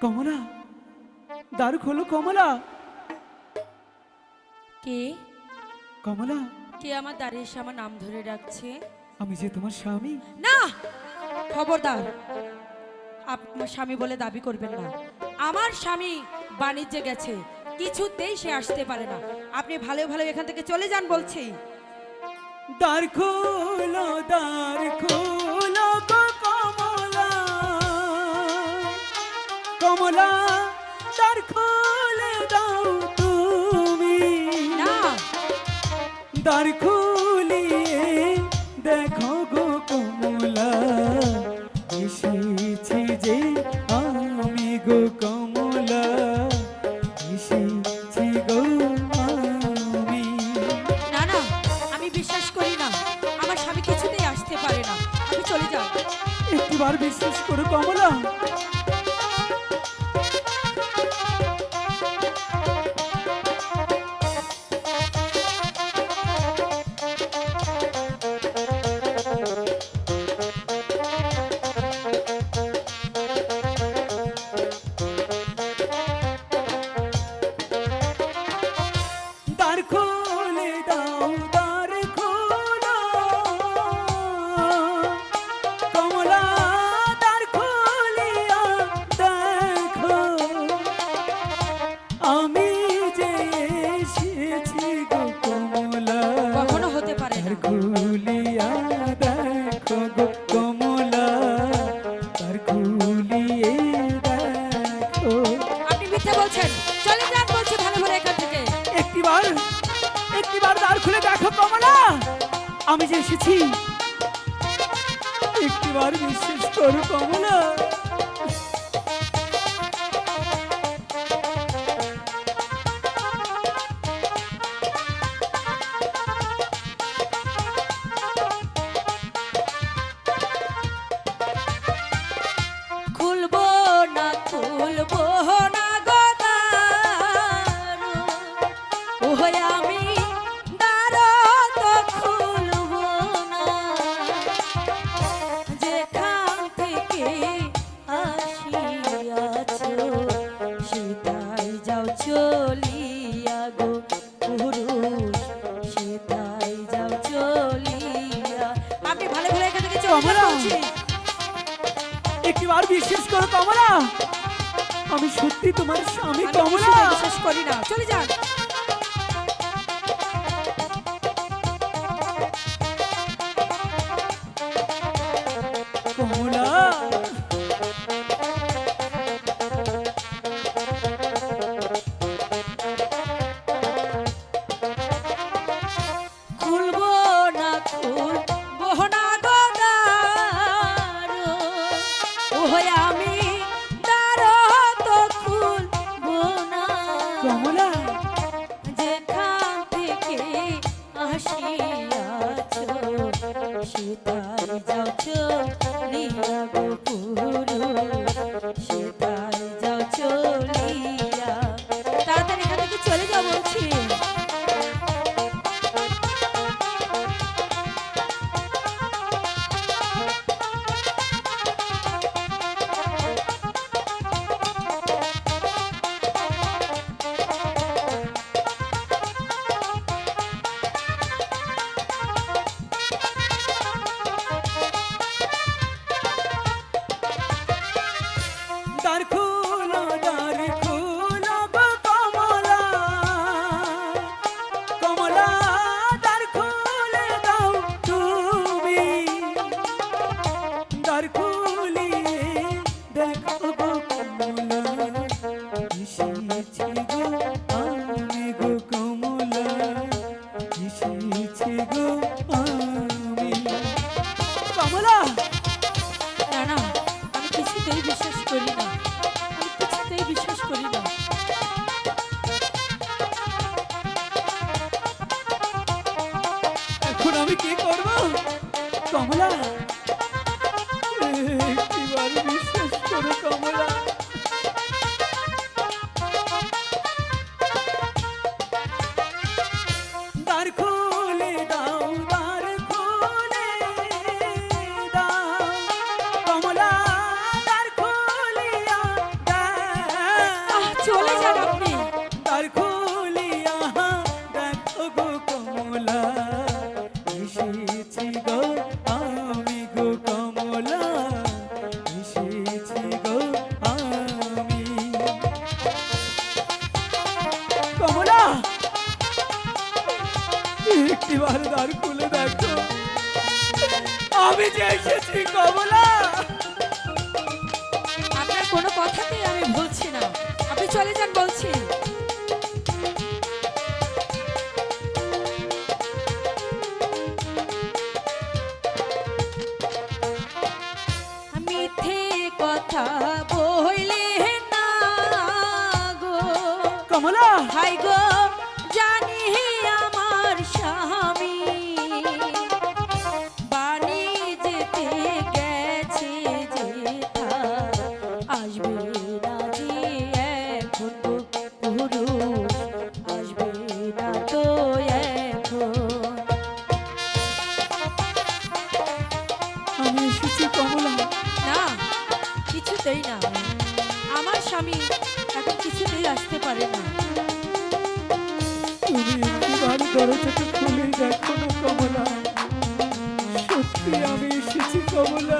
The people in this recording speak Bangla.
কমলা দ্বার খোলো কমলা। কে? কমলা। কে আমার দাঁড়িয়ে এসে আমার নাম ধরে রাখছে? আমি যে তোমার স্বামী। না! খবরদার আপনার স্বামী বলে দাবি করবেন না। আমার স্বামী বাণিজ্যে গেছে কিছুতেই সে আসতে পারে না। আপনি ভালো ভালো এখান থেকে চলে যান বলছি। দ্বার খোলো দ্বার খোলো। কমলা দ্বার খুলে দাও তুমি। না। দ্বার খুলিয়ে দেখো গো কমলা এসেছি যে আমি গো কমলা এসেছি গো আমি। না না আমি বিশ্বাস করি না। আমার স্বামী কিছুতেই আসতে পারে না। আপনি চলে যান একটিবার বিশ্বাস করো কমলা একটিবার দ্বার খুলে দেখো কমলা। আমি যে এসেছি একটিবার বিশ্বাস করো কমলা। সেটাই যাও চলিয়া গো পুরুষ সেটাই যাও চলিয়া। আপনি ভালো ভালো এখান থেকে চলে একটিবার বিশ্বাস করো কমলা। আমি সত্যি তোমার স্বামী কমলা। বিশ্বাস করি না। চলে যান। ওই আমি এসেছি গো আমি। কমলা! না না আমি কিছুতেই বিশ্বাস করি না। আমি কিছুতেই বিশ্বাস করি না। এখন আমি কি করব? কমলা! এবার দ্বার খুলে দেখো। আমি যে এসেছি কমলা। আপনার কোনো কথাতেই আমি বলছি না। আপনি চলে যান বলছি। কথা বইলে না গো। কমলা। হাই গো। আসবে না যে এখন গো পুরুষ আসবে না তো এখন। আমি এসেছি কমলা। না কিছুতেই না। আমার স্বামী এখন কিছুতেই আসতে পারে না। তুমি একটিবার দরজাটা খুলে দেখো না কমলা। সত্যি আমি এসেছি কমলা।